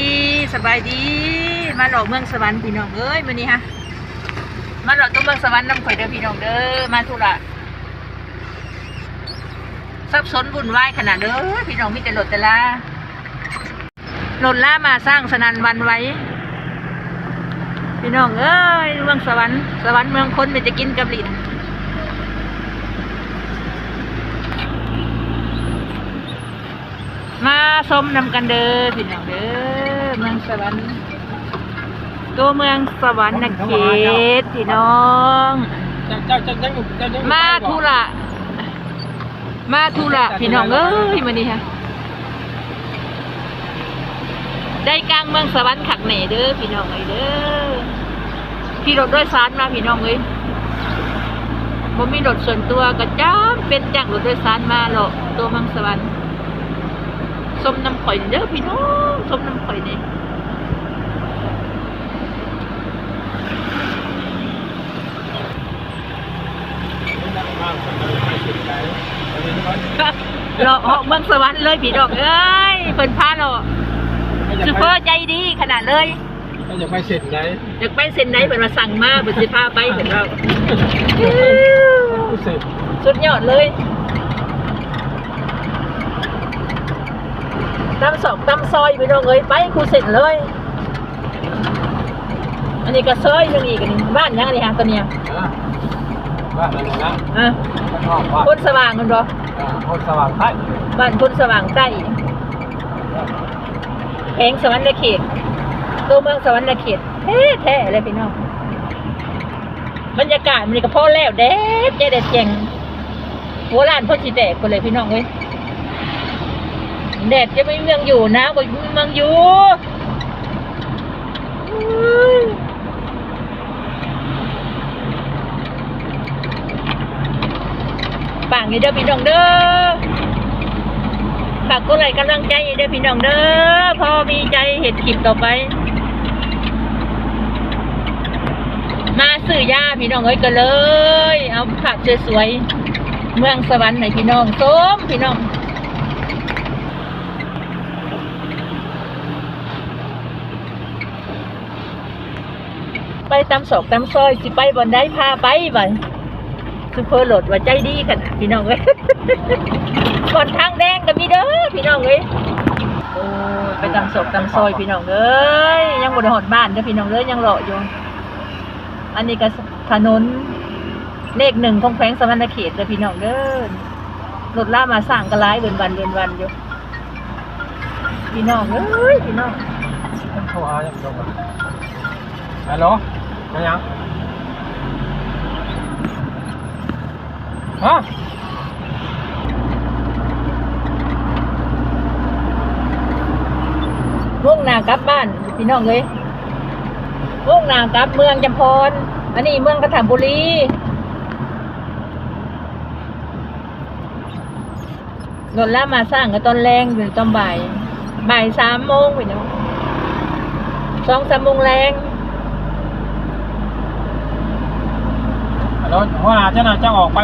ดีสบายดี มาหลอกเมืองสวรรค์พี่น้องเอ้ยมื้อนี้ฮะมาหลอกตัวเมืองสวรรค์นำข่อยเด้อพี่น้องเด้อมาธุระสับสนวุ่นวายขนาดเด้อพี่น้องมีแต่รถแต่ลารถล่ามาสร้างสนันวันไว้ พี่น้องเอ้ยเมืองสวรรค์สวรรค์เมืองคนมันจะกินกับลิ้นมาชมนำกันเด้อพี่น้องเด้อ เมืองสวรรค์ตัวเมืองสวรรค์นะเขตพี่น้อง เจ้าเจ้าเจ้ายังเจ้ายังมาธุระมาธุระพี่น้องเอ้ยมานี่ค่ะได้กลางเมืองสวรรค์ขักเหน่เด้อพี่น้องเอ้ยเด้อพี่รถโด้วยสารมาพี่น้องเอ้ยบ่มีรถส่วนตัวก็จ้าเป็นจ้างรถโด้วยสารมาหรอกตัวเมืองสวรรค์ สมน้ำข่อยเด้อพี่น้องสมน้ำข่อยนี่เราออกเมืองสวรรค์เลยพี่น้องเอ้ยเพิ่นพาเราซูเปอร์ใจดีขนาดเลยเราจะไปเสร็จไหนอยากไปเซ็นไหนเพิ่นมาสั่งมาเพิ่นสิพาไปเพิ่นเราเสร็จสุดยอดเลย ตำสองตำซอยพี่น้องเอ้ยไปครูเสร็จเลย อันนี้ก็ซอยยังอีกอันนี้บ้านยังอันนี้ฮะตัวเนี้ยบ้านอะไรนะอะนอกบ้านคนสว่างกันบ่คนสว่างใต้บ้านคนสว่างใต้แขงสวรรค์เขตตัวเมืองสวรรค์เขตแท้แท้เลยพี่น้องบรรยากาศมันก็พอแล้วแดดเจ๊แดดเจงหัวลานพ่อชีแตกไปเลยพี่น้องเว้ย แดดจะไม่มีเมืองอยู่นะบ่มีเมืองอยู่ปังอยู่เด้อพี่น้องเด้อฝากกดไลกำลังใจให้เด้อพี่น้องเด้อพอมีใจเห็ดคลิปต่อไป มาซื้อยาพี่น้องเอ้ยก็เลย เอาผักสวยๆเมืองสวรรค์ให้พี่น้องส้มพี่น้อง ไปตามศอกตามซอย สิไปบนได้พาไปบ่ซูเปอร์โหลดว่าใจดีขนาดพี่น้องเอ้ยก่อนทางแดงก็มีเด้อพี่น้องเอ้ยโอ้ยไปตำศพตำซอยพี่น้องเอ้ยยังบนหอดบ้านเด้อพี่น้องเอ้ยยังรออยู่ อันนี้ก็ถนนเลขหนึ่งของแขวงสวรรณเขตเด้อพี่น้องเด้อรถล่ามาสร้างกระไรเดินวันเดินวันอยู่พี่น้องเอ้ยพี่น้องโทรหาอย่างเดียวกันฮัลโหล มายังฮะมุ่งหน้ากลับบ้านพี่น้องเอ้ยมุ่งหน้ากลับเมืองจำพรอันนี้เมืองกระถางบุรีนนล่ามาสร้างกับตอนแรงอยู่ตอนบ่ายบ่ายสามโมงไปเนาะสองสามโมงแรง ฮัลโหลหัวหน้าเจ้าหน้าเจ้าออกไป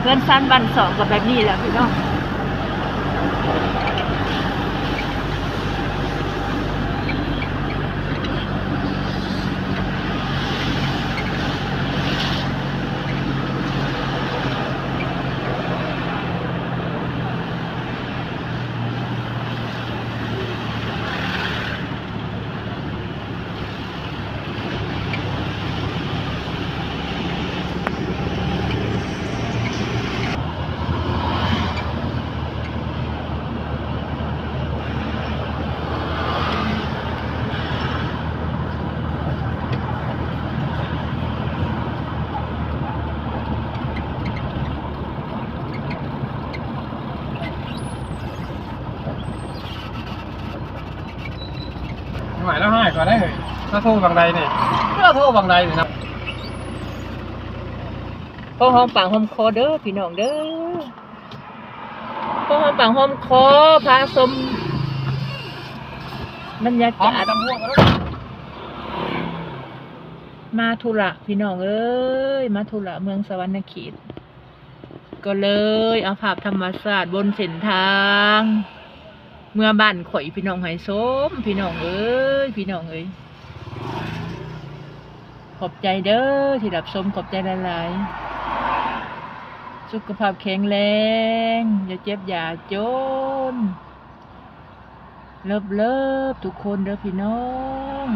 เพื่อนสั้นวันสองกับแบบนี้แหละพี่น้อง หมายแล้วให้ก่อนได้เลยถ้าโทรบางใดนี่ถ้าโทรบางใดนี่นะพอหอมปากหอมคอเด้อพี่น้องเด้อพอหอมปากหอมคอพาสมบรรยากาศตำรวจแล้วมาธุระพี่น้องเอ้ยมาธุระเมืองสวรรณเขตก็เลยเอาภาพธรรมศาสตร์บนเส้นทาง เมื่อบ้านข่อยพี่น้องไห้สมพี่น้องเอ้ ยพี่น้องเอ้ยขอบใจเด้อที่รับชมขอบใจหลายๆ สุขภาพแข็งแรง อย่าเจ็บอย่าจน เลิฟเลิฟทุกคนเด้อพี่น้อง